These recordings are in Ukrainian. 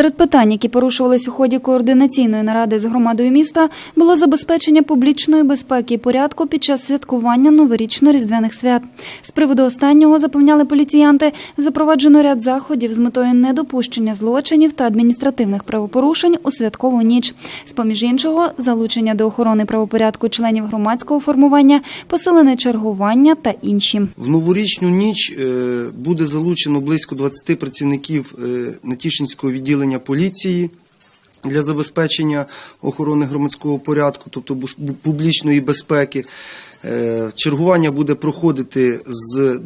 Серед питань, які порушувались у ході координаційної наради з громадою міста, було забезпечення публічної безпеки і порядку під час святкування новорічно-різдвяних свят. З приводу останнього запевняли поліціянти, запроваджено ряд заходів з метою недопущення злочинів та адміністративних правопорушень у святкову ніч. З поміж іншого, залучення до охорони правопорядку членів громадського формування, посилене чергування та інші. В новорічну ніч е, буде залучено близько 20 працівників е, Натішинського відділення поліції для забезпечення охорони громадського порядку, тобто публічної безпеки. Е, Чергування буде проходити з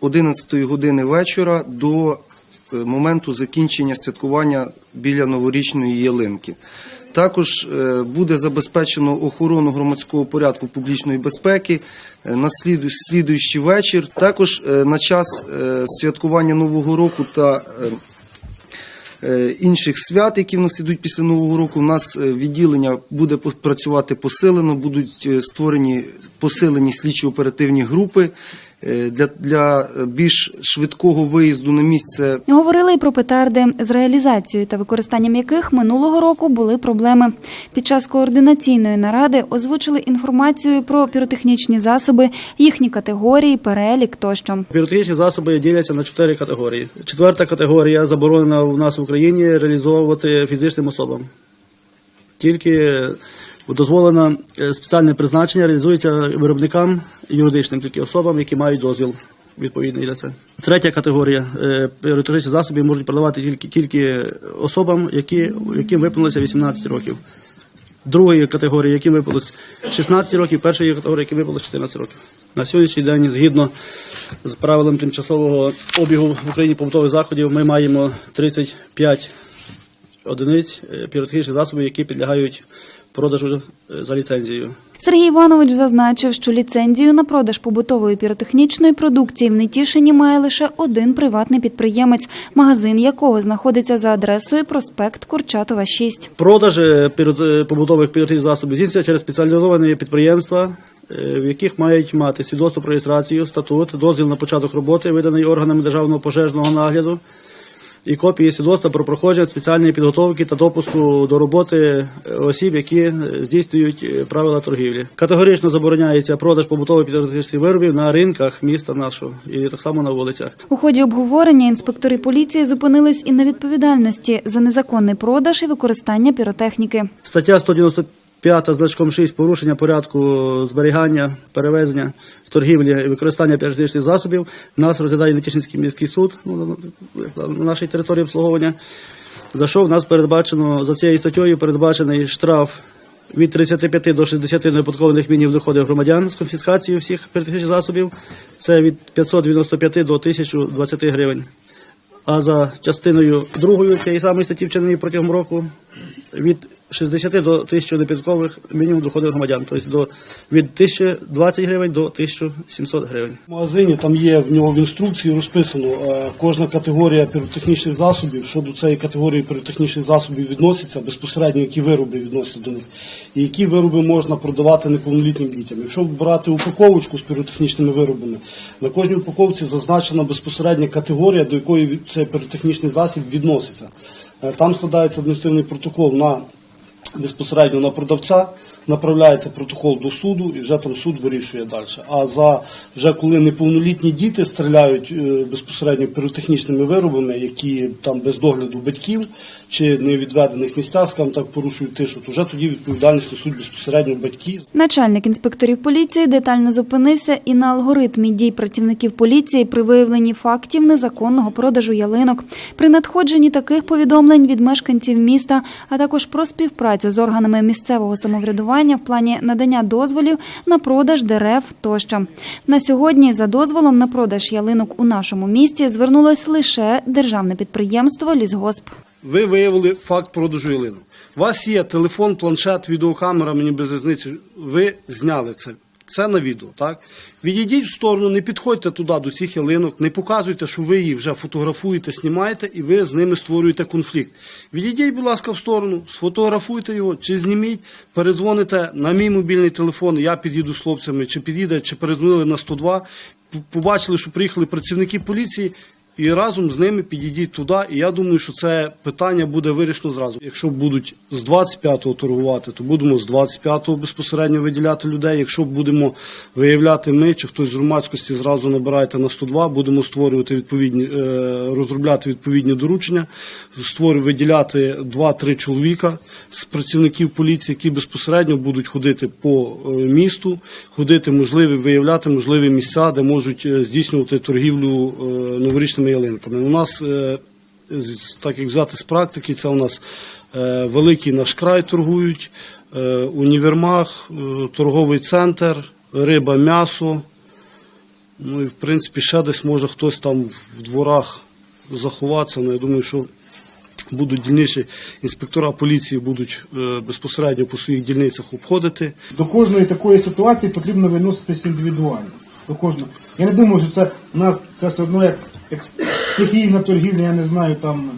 11 години вечора до е, моменту закінчення святкування біля новорічної ялинки. Також е, буде забезпечено охорону громадського порядку публічної безпеки на сліду- слідуючий вечір. Також на час святкування Нового року та інших свят, які в нас ідуть після Нового року, у нас е, відділення буде працювати посилено, будуть е, створені посилені слідчо-оперативні групи е, для, для е, більш швидкого виїзду на місце Говорили і про петарди, з реалізацією та використанням яких минулого року були проблеми. Під час координаційної наради озвучили інформацію про піротехнічні засоби, їхні категорії, перелік тощо. Піротехнічні засоби діляться на чотири категорії. Четверта категорія заборонена у нас в Україні реалізовувати фізичним особам. Тільки дозволено е, спеціальне призначення реалізується виробникам юридичним, тільки особам, які мають дозвіл відповідний для це. Третя категорія е, піротехнічні засоби можуть продавати тільки, тільки особам, які, яким виповнилося 18 років. Другої категорії, яким виповнилось 16 років, першої категорії, яким виповнилось 14 років. На сьогоднішній день, згідно з правилом тимчасового обігу в Україні побутових заходів, ми маємо 35 одиниць е, піротехнічних засобів, які підлягають продажу е, за ліцензією. Сергій Іванович зазначив, що ліцензію на продаж побутової піротехнічної продукції в Нетішині має лише один приватний підприємець, магазин якого знаходиться за адресою проспект Курчатова 6. Продаж е, е, побутових піротехнічних засобів здійснюється через спеціалізовані підприємства, в яких мають мати свідоцтво про реєстрацію, статут, дозвіл на початок роботи, виданий органами державного пожежного нагляду, і копії свідоцтва про проходження спеціальної підготовки та допуску до роботи е, осіб, які е, здійснюють е, правила торгівлі. Категорично забороняється продаж побутових піротехнічних виробів на ринках міста нашого і так само на вулицях. У ході обговорення інспектори поліції зупинились і на відповідальності за незаконний продаж і використання піротехніки. Стаття 195 значком 6 порушення порядку зберігання, перевезення, торгівлі і використання піротехнічних засобів. Нас розглядає Нетішинський міський суд ну, на- на- на нашій території обслуговування. За що в нас передбачено за цією статтею передбачений штраф від 35 до 60 неоподаткованих мінімів доходів громадян з конфіскацією всіх піротехнічних засобів. Це від 595 до 1020 гривень. А за частиною другою цієї самої статті вчиненої протягом року від 60 до 1000 непідкових мінімум доходів громадян, тобто до від 1020 гривень до 1700 гривень. В магазині там є в нього в інструкції розписано е, кожна категорія піротехнічних засобів, що до цієї категорії піротехнічних засобів відноситься, безпосередньо які вироби відносяться до них, і які вироби можна продавати неповнолітнім дітям. Якщо брати упаковочку з піротехнічними виробами, на кожній упаковці зазначена безпосередня категорія, до якої цей піротехнічний засіб відноситься. Е, Там складається адміністративний протокол на безпосередньо на продавця, направляється протокол до суду і вже там суд вирішує далі. А за вже коли неповнолітні діти стріляють е, безпосередньо піротехнічними виробами, які там без догляду батьків чи не відведених місцях, скажімо так, порушують тишу, то вже тоді відповідальність несуть безпосередньо батьки. Начальник інспекторів поліції детально зупинився і на алгоритмі дій працівників поліції при виявленні фактів незаконного продажу ялинок, при надходженні таких повідомлень від мешканців міста, а також про співпрацю з органами місцевого самоврядування в плані надання дозволів на продаж дерев тощо. На сьогодні за дозволом на продаж ялинок у нашому місті звернулось лише державне підприємство Лісгосп. Ви виявили факт продажу ялинок. У вас є телефон, планшет, відеокамера, мені без різниці. Ви зняли це. Це на відео, так? Відійдіть в сторону, не підходьте туди до цих ялинок, не показуйте, що ви її вже фотографуєте, знімаєте, і ви з ними створюєте конфлікт. Відійдіть, будь ласка, в сторону, сфотографуйте його, чи зніміть, перезвоните на мій мобільний телефон, я під'їду з хлопцями, чи під'їде, чи перезвонили на 102, п- побачили, що приїхали працівники поліції, і разом з ними підійдіть туди. І я думаю, що це питання буде вирішено зразу. Якщо будуть з 25-го торгувати, то будемо з 25-го безпосередньо виділяти людей. Якщо будемо виявляти ми чи хтось з громадськості зразу набирайте на 102, будемо створювати відповідні, е, розробляти відповідні доручення, створювати, виділяти 2-3 чоловіка з працівників поліції, які безпосередньо будуть ходити по е, місту, ходити можливі, виявляти можливі місця, де можуть е, здійснювати торгівлю е, новорічними ялинками. У нас, е, так як взяти з практики, це у нас е, великий наш край торгують, е, універмаг, торговий центр, риба, м'ясо. Ну і в принципі ще десь може хтось там в дворах заховатися. Ну я думаю, що будуть дільніші інспектора поліції будуть безпосередньо по своїх дільницях обходити. До кожної такої ситуації потрібно відноситися індивідуально. До кожного. Я не думаю, що це у нас це все одно як стихійна торгівля, я не знаю, там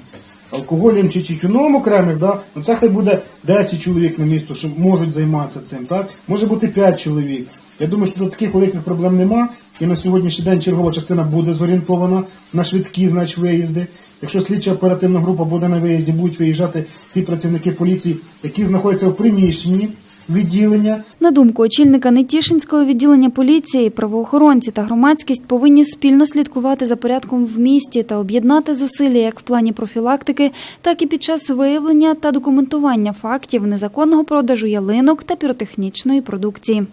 алкоголем чи тютюном окремих, да? ну це хай буде 10 чоловік на місто, що можуть займатися цим, так? Може бути 5 чоловік. Я думаю, що тут таких великих проблем нема. І на сьогоднішній день чергова частина буде зорієнтована на швидкі, значить, виїзди. Якщо слідча оперативна група буде на виїзді, будуть виїжджати ті працівники поліції, які знаходяться в приміщенні відділення, На думку очільника Нетішинського відділення поліції, правоохоронці та громадськість повинні спільно слідкувати за порядком в місті та об'єднати зусилля як в плані профілактики, так і під час виявлення та документування фактів незаконного продажу ялинок та піротехнічної продукції.